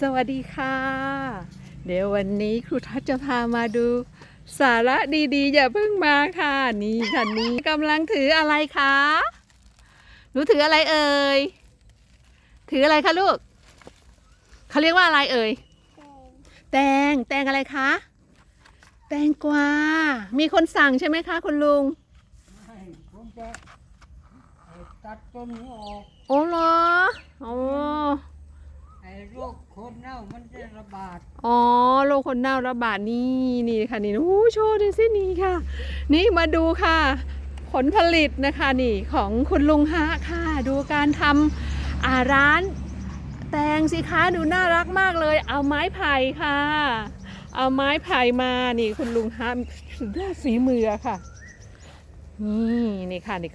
สวัสดีค่ะ เดี๋ยววันนี้ครูทัศน์จะพามาดู สาระดีๆ อย่าเพิ่งมาค่ะ นี่ค่ะนี่กำลังถืออะไรคะหนูถืออะไรเอ่ยถืออะไรคะลูกเขาเรียกว่าอะไรเอ่ยแตงแตงอะไรคะแตงกวา มีคนสั่งใช่ไหมคะคุณลุงไม่ผมจะตัดต้นนี้ออกโอ้เหรอโอ้ ไอ้โรคคนเน่ามันจะระบาดอ๋อโรคคนเน่าระบาดนี่นี่ค่ะนี่โอ้โชว์ดูสินี่ค่ะ นี่มาดูค่ะ ผลผลิตนะคะนี่ของคุณลุงฮะค่ะ ดูการทำอ่าร้านแตงสิคะดูน่ารักมากเลย เอาไม้ไผ่ค่ะ เอาไม้ไผ่มานี่คุณลุงฮะสุดยอดฝีมือค่ะ นี่นี่ค่ะนี่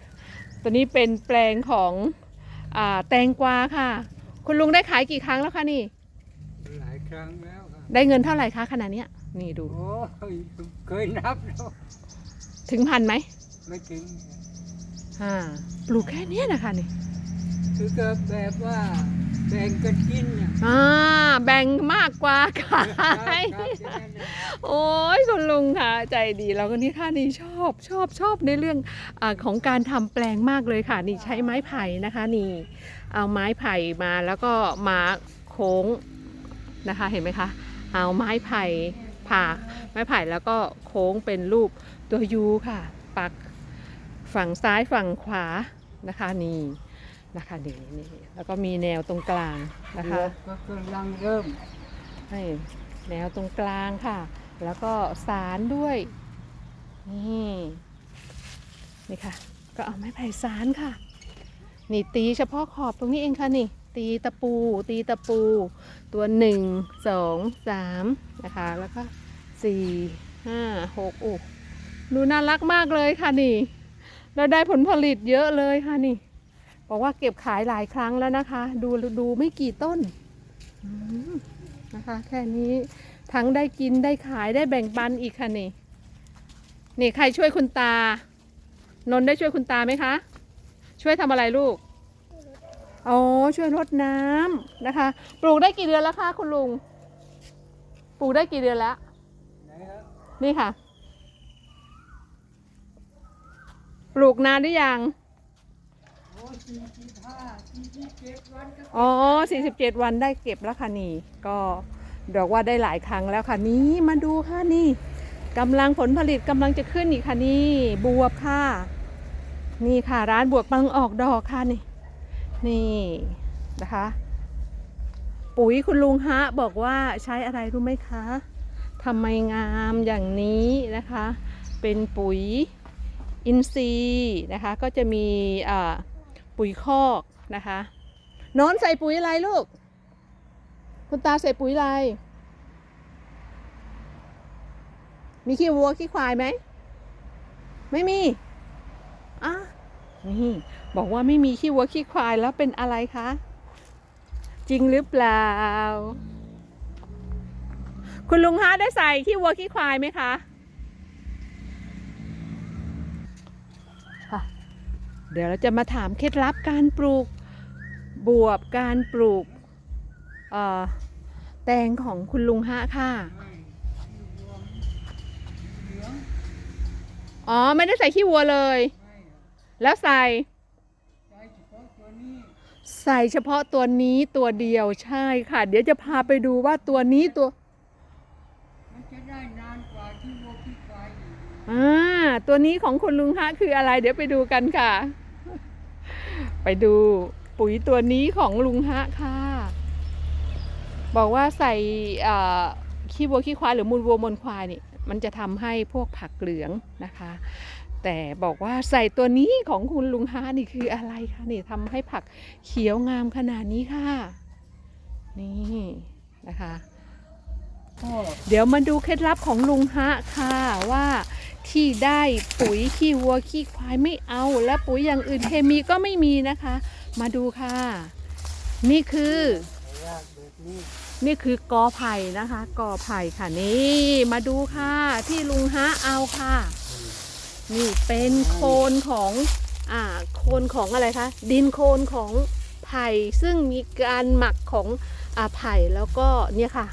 ตัวนี้เป็นแปลงของอแตงกวาค่ะ คุณลุงได้ขายกี่ครั้งแล้วคะนี่ หลายครั้งแล้วครับได้เงินเท่าไหร่คะขนาดเนี้ย นี่ดู โอ้ยเคยนับแล้วถึงพันไหมไม่ถึงอ่าปลูกแค่เนี้ยนะคะนี่คือก็แบบว่าแบ่งกันกินเนี่ยอ่าแบ่งมากกว่าขายครับอย่างนั้นน่ะโอ้ยคุณลุงค่ะใจดีแล้วก็นี่ค่ะนี่ชอบชอบชอบในเรื่องอาของการทำแปลงมากเลยค่ะ นี่ใช้ไม้ไผ่นะคะ นี่ เอาไม้ไผ่มาแล้วก็มาโค้งนะคะเห็นไหมคะ เอาไม้ไผ่ผ่าไม้ไผ่แล้วก็โค้งเป็นรูปตัวยูค่ะ ปักฝั่งซ้ายฝั่งขวานะคะนี่นะคะนี่นี่แล้วก็มีแนวตรงกลางนะคะเดี๋ยวก็กำลังเริ่มให้แนวตรงกลางค่ะ แล้วก็สารด้วยนี่นี่ค่ะ ก็เอาไม้ไผ่สารค่ะ นี่ตีเฉพาะขอบตรงนี้เองค่ะนี่ ตีตะปู ตีตะปู ตัวหนึ่งสองสามนะคะ แล้วก็สี่ห้าหกโอ้ดูน่ารักมากเลยค่ะนี่ เราได้ผลผลิตเยอะเลยค่ะนี่ บอกว่าเก็บขายหลายครั้งแล้วนะคะ ดูดูไม่กี่ต้นนะคะ แค่นี้ทั้งได้กินได้ขายได้แบ่งปันอีกค่ะนี่ นี่ใครช่วยคุณตา นนท์ได้ช่วยคุณตาไหมคะ ช่วยทำอะไรลูก อ๋อ ช่วยรดน้ำนะคะ ปลูกได้กี่เดือนแล้วคะคุณลุง ปลูกได้กี่เดือนแล้วไหนครับนี่ค่ะ ปลูกนานหรือยังโอ้สี่สิบห้าสี่สิบเจ็ดวันก็อ๋อ 47 วันได้เก็บแล้วค่ะนี่ก็ดอกว่าได้หลายครั้งแล้วค่ะนี่มาดูค่ะนี่กำลังผลผลิตกำลังจะขึ้นอีกค่ะนี่บวบค่ะ นี่ค่ะร้านบวกำลังออกดอกค่ะนี่ นี่นะคะ ปุ๋ยคุณลุงฮะบอกว่าใช้อะไรรู้ไหมคะทำไมงามอย่างนี้นะคะ เป็นปุ๋ยอินทรีย์นะคะ ก็จะมีปุ๋ยคอกนะคะน้นใส่ปุ๋ยอะไรลูก คุณตาใส่ปุ๋ยอะไร มีขี้วัวขี้ควายไหม ไม่มี นี่บอกว่าไม่มีขี้วัวขี้ควายแล้วเป็นอะไรคะ จริงหรือเปล่า คุณลุงฮะได้ใส่ขี้วัวขี้ควายไหมคะค่ะเดี๋ยวเราจะมาถามเคล็ดลับการปลูกบวบการปลูกเอ่อแตงของคุณลุงฮะค่ะเหลืองอ๋อ ไม่ได้ใส่ขี้วัวเลยไม่ แล้วใส่ใจเฉพาะตัวนี้ใส่เฉพาะตัวนี้ตัวเดียวใช่ค่ะ เดี๋ยวจะพาไปดูว่าตัวนี้ตัวมันจะได้นานกว่าที่วัวที่ควายอีกอ่าตัวนี้ของคุณลุงฮะคืออะไร เดี๋ยวไปดูกันค่ะ ไปดูปุ๋ยตัวนี้ของลุงฮะค่ะ บอกว่าใส่เอ่อขี้วัวขี้ควายหรือมูลวัวมูลควายนี่มันจะทำให้พวกผักเหลืองนะคะ แต่บอกว่าใส่ตัวนี้ของคุณลุงฮะนี่คืออะไรคะนี่ทำให้ผักเขียวงามขนาดนี้ค่ะ นี่นะคะเดี๋ยวมาดูเคล็ดลับของลุงฮะค่ะว่าที่ได้ปุ๋ยขี้วัวขี้ควายไม่เอา และปุ๋ยอย่างอื่นเคมีก็ไม่มีนะคะ มาดูค่ะ นี่คือ นี่คือกอไผ่นะคะ กอไผ่ค่ะนี่มาดูค่ะ ที่ลุงฮะเอาค่ะ นี่เป็นโคนของอ่าโคนของอะไรคะ ดินโคนของผผ่ซึ่งมีการหมักของอาไผ่แล้วก็เนี่ยค่ะ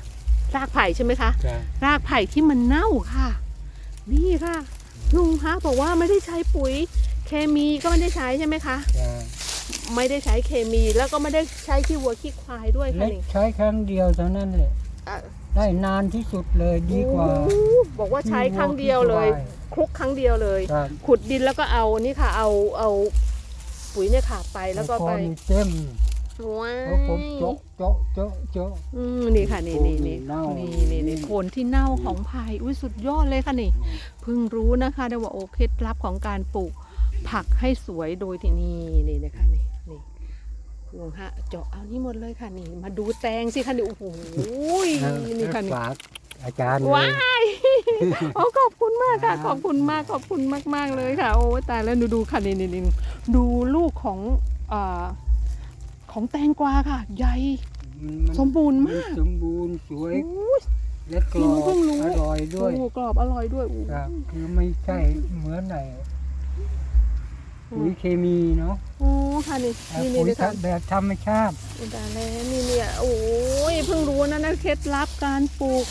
รากไผ่ใช่ไหมคะจ้ะรากไผ่ที่มันเน่าค่ะ นี่ค่ะลุงคะบอกว่าไม่ได้ใช้ปุ๋ยเคมีก็ไม่ได้ใช้ใช่ไหมคะจ้ะไม่ได้ใช้เคมีแล้วก็ไม่ได้ใช้ขี้วัวขี้ควายด้วยค่ะเล็กนี่ใช้ครั้งเดียวเท่านั้นแหละ อะได้นานที่สุดเลยดีกว่า โอ้โหบอกว่าใช้ครั้งเดียวเลย คลุกครั้งเดียวเลย ครับขุดดินแล้วก็เอานี่ค่ะ เอาเอาปุ๋ยเนี่ยค่ะไปแล้วก็ไปพอมีเต็มว้าแล้วผมยโจ๊ะโจ๊ะโจ๊ะโจ๊ะอืมนี่ค่ะนี่นี่นี่เน่านี่นี่นี่โคนที่เน่าของไผ่อุ้ยสุดยอดเลยค่ะนี่เพิ่งรู้นะคะได้ว่าโอเคล็ดลับของการปลูกผักให้สวยโดยที่นี่นี่นะคะนี่ นี่ลุงฮะเจาะเอานี่หมดเลยค่ะนี่ มาดูแตงสิคะนี่โอ้โหนี่ค่ะนี่ฝากอาจารย์เลยว้ายโอ้ขอบคุณมากค่ะ ขอบคุณมากขอบคุณมากมาก ๆ เลยค่ะ โอ้ตายแล้วดูดูค่ะนี่นี่นี่ดูลูกของอ่าของแตงกวาค่ะ ใหญ่มันมันสมบูรณ์มากนสมบูรณ์สวยโอ้ยและกรนี่อมันบเพิ่งรู้อร่อยด้วยโอ้กรอบอร่อยด้วยโอ้ครับคือไม่ใช่เหมือนไหน ปุ๋ยเคมีเนาะโอ้ค่ะนี่นี่นี่ปุ๋ยเลยค่ะแบบธรรมชาติอุยตายแล้วนี่เนี่ยโอ้ยเพิ่งรู้นะนะเคล็ดลับการปลูก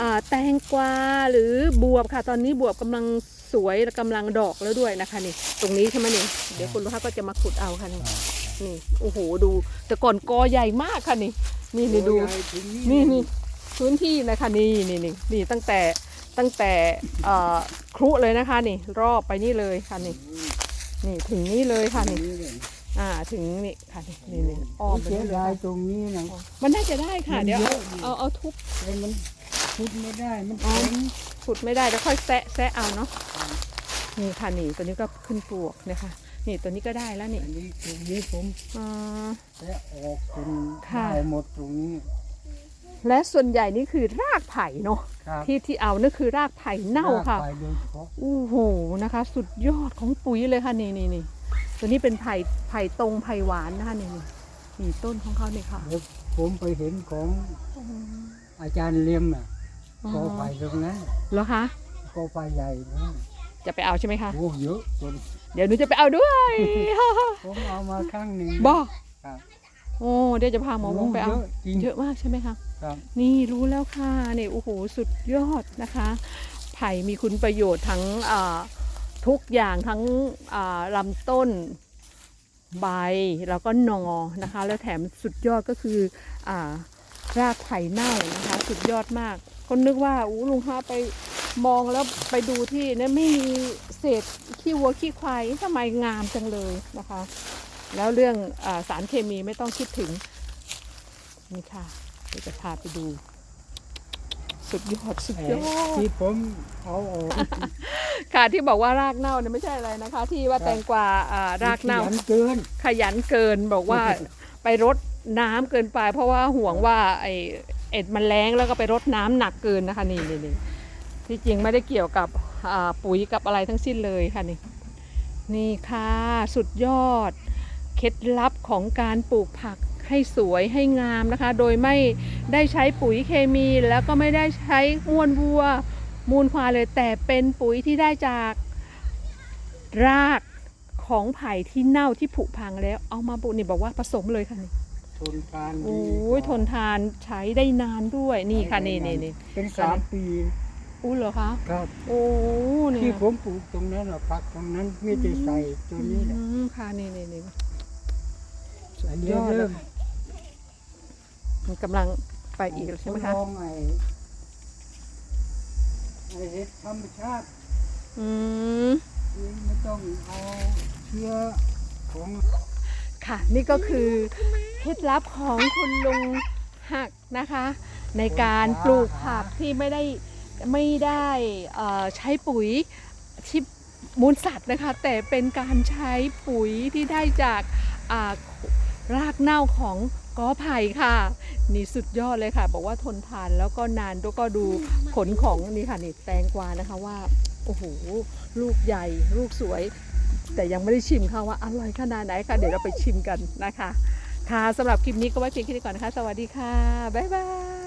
อ่าแตงกวาหรือบวบค่ะ ตอนนี้บวบกำลังสวยและกำลังดอกแล้วด้วยนะคะนี่ ตรงนี้ใช่ไหมนี่เดี๋ยวคุณลูกค้าก็จะมาขุดเอาค่ะนี่นี่โอ้โหดู แต่ก่อนกอใหญ่มากค่ะนี่ นี่นี่ดูโอ้ยไอ้ถึงนี่นี่พื้นที่นะคะนี่นี่นี่นี่ตั้งแต่ตั้งแต่เอ่อครุเลยนะคะนี่ รอบไปนี่เลยค่ะนี่ นี่ถึงนี่เลยค่ะนี่นี่เลยอ่าถึงนี่ค่ะนี่นี่นี่อ้อมไปเสียนี่เลยดายค่ะตรงนี้นะ มันน่าจะได้ค่ะ มันเดี๋ยวเยเอาอะอยู่ เอาเอาทุบแต่มันพุดไม่ได้มันอ๋อแข็งขุดไม่ได้แล้วค่อยแซะแซะเอาเนาะนี่ค่ะนี่ตัวนี้ก็ขึ้นปลวกเนี่ยค่ะนี่ตัวนี้ก็ได้แล้วนี่อันนี้ตรงนี้ผมอ่าแค่ออกจนค่ะ ได้หมดตรงนี้และส่วนใหญ่นี่คือรากไผ่เนาะ ครับที่ที่เอานี่คือรากไผ่เน่าค่ะลกไปโดยเฉพาะโอ้โหนะคะ สุดยอดของปุ๋ยเลยค่ะนี่นี่นี่ตัวนี้เป็นไผ่ไผ่ตรงไผ่หวานนะคะนี่นี่นี่ต้นของเขาเนี่ยค่ะแล้วผมไปเห็นของอาจารย์เลียมน่ะกอไผ่ตรงนั้นแล้วคะกอไผ่ใหญ่นะจะไปเอาใช่ไหมคะ โอ้เยอะจนเดี๋ยวหนูจะไปเอาด้วย ผมเอามาข้างหนึ่งบอกครับโอ้เดี๋ยวจะพาหมอวงไปเอา เยอะจริงเยอะมากใช่ไหมคะ ครับนี่รู้แล้วค่ะเนี่ยโอ้โหสุดยอดนะคะ ไผ่มีคุณประโยชน์ทั้งทุกอย่างทั้งลำต้นใบแล้วก็นอนะคะ แล้วแถมสุดยอดก็คืออรากไผ่เน่านะคะ สุดยอดมากก็นึกว่าอู้ลุงฮาไปมองแล้วไปดูที่เนี่ยไม่มีเศษขี้วัวขี้ควายทำไมงามจังเลยนะคะ แล้วเรื่องอสารเคมีไม่ต้องคิดถึงนี่ค่ะ เดี๋ยวจะพาไปดู สุดยอดสุดยอด ที่ผมเอาออกค่ะที่บอกว่ารากเน่าเนี่ยไม่ใช่อะไรนะคะ ที่ว่าแตงกวาอ่ารากเน่า ขยันเกิน ขยันเกินบอกว่า ไปรดน้ำเกินไป เพราะว่าห่วงว่าไอเอ็ดมันแรงแล้วก็ไปรดน้ำหนักเกินนะคะนี่นี่นี่ที่จริงไม่ได้เกี่ยวกับอ่าปุ๋ยกับอะไรทั้งสิ้นเลยค่ะนี่นี่ค่ะสุดยอด เคล็ดลับของการปลูกผัก ให้สวยให้งามนะคะ โดยไม่ได้ใช้ปุ๋ยเคมีแล้วก็ไม่ได้ใช้มวนวัว มูลควายเลยแต่เป็นปุ๋ยที่ได้จากรากของไผ่ที่เน่าที่ผุพังแล้วเอามาปลูกนี่บอกว่าผสมเลยค่ะนี่ทนทานดีโอ้ยทนทานใช้ได้นานด้วยนี่ค่ะนี่นี่นี่เป็นสามปีอู้เหรอคะครับโอ้นี่ที่ผมปลูกตรงนั้นน่ะผักตรงนั้นไม่ได้ใส่ตัวนี้แหละอืมค่ะนี่นี่นี่อันนี้ยอดเลเริ่ยมค่ะมัน กำลังไปอีกแล้วใช่ไหมคะทดลองไอ้ไอ้เห็ดธรรมชาติอืมนี่ไม่ต้องเอาเชื้อของค่ะ นี่ก็คือเคล็ดลับของคุณลุงหักนะคะ ในการปลูกผักที่ไม่ได้ไม่ได้เอ่อใช้ปุ๋ยที่มูลสัตว์นะคะ แต่เป็นการใช้ปุ๋ยที่ได้จากอ่ารากเน่าของ กอไผ่ค่ะ นี่สุดยอดเลยค่ะ บอกว่าทนทานแล้วก็นานแล้วก็ดูผลของนี่ค่ะนี่แตงกวานะคะว่าโอ้โหลูกใหญ่ลูกสวย แต่ยังไม่ได้ชิมค่ะว่าอร่อยขนาดไหนค่ะเดี๋ยวเราไปชิมกันนะคะ ค่ะสำหรับคลิปนี้ก็ไว้เพียงแค่นี้ก่อนนะคะ สวัสดีค่ะ บ๊ายบาย